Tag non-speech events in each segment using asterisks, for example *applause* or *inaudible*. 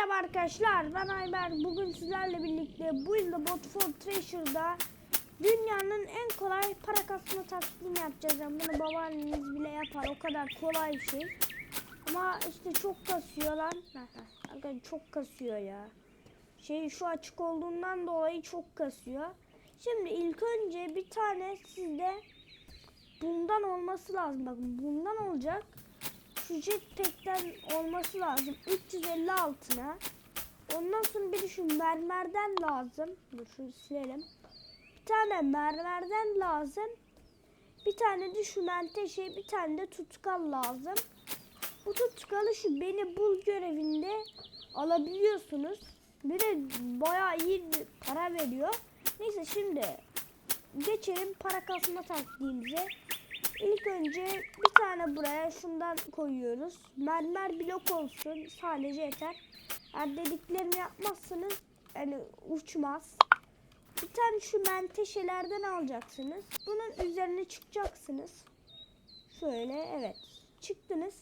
Merhaba arkadaşlar ben Ayber. Bugün sizlerle birlikte bu yılda Botford Treasure'da dünyanın en kolay para kasma taktiğini yapacağız. Yani bunu babaanneniz bile yapar o kadar kolay bir şey. Ama işte çok kasıyor lan. *laughs* Arkadaşlar çok kasıyor ya. Şey şu açık olduğundan dolayı çok kasıyor. Şimdi ilk önce bir tane sizde bundan olması lazım. Bakın bundan olacak şu jetpack'ten olması lazım. 350 altına. Ondan sonra bir de şu mermerden lazım. Dur şunu silelim. Bir tane mermerden lazım. Bir tane de şu menteşe, bir tane de tutkal lazım. Bu tutkalı şu beni bul görevinde alabiliyorsunuz. Bir de bayağı iyi para veriyor. Neyse şimdi geçelim para kasma taktiğimize. İlk önce bir tane buraya şundan koyuyoruz. Mermer blok olsun sadece yeter. Eğer dediklerimi yapmazsanız yani uçmaz. Bir tane şu menteşelerden alacaksınız. Bunun üzerine çıkacaksınız. Şöyle evet çıktınız.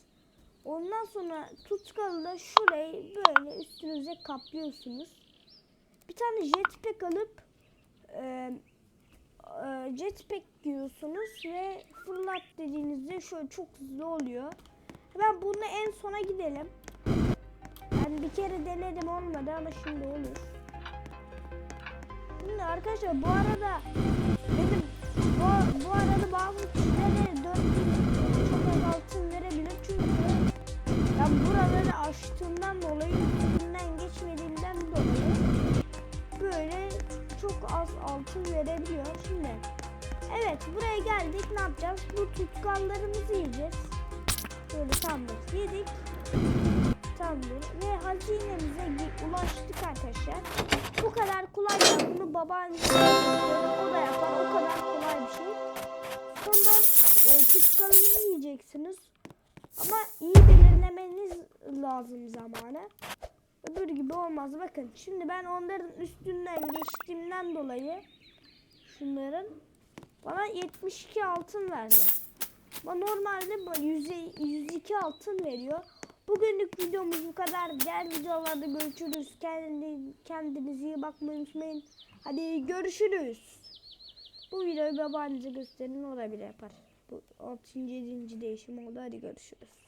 Ondan sonra tutkalı da şurayı böyle üstünüze kaplıyorsunuz. Bir tane jetpack alıp e, jetpack giyiyorsunuz ve fırlat dediğinizde şöyle çok hızlı oluyor. Ben bunu en sona gidelim. Ben bir kere denedim olmadı ama şimdi olur. Şimdi arkadaşlar bu arada dedim bu, bu arada bazı kişilere 4 çok az altın verebilir çünkü ben buraları açtığımdan dolayı üstünden geçmediğimden dolayı böyle çok az altın verebiliyor. Şimdi evet buraya geldik ne yapacağız? Bu tutkallarımızı yiyeceğiz. Böyle tamdır yedik. Tamdır ve hazinemize ulaştık arkadaşlar. Bu kadar kolay ya bunu babaannesi o da yapar o kadar kolay bir şey. Sonra e, tutkalınızı yiyeceksiniz. Ama iyi belirlemeniz lazım zamanı. Öbür gibi olmaz. Bakın şimdi ben onların üstünden geçtiğimden dolayı şunların bana 72 altın verdi. Ama normalde bu 100 102 altın veriyor. Bugünlük videomuz bu kadar. Diğer videolarda görüşürüz. Kendinize, kendinize iyi bakmayı unutmayın. Hadi görüşürüz. Bu videoyu babaannenize gösterin o da bile yapar. Bu 6. 7. değişim oldu. Hadi görüşürüz.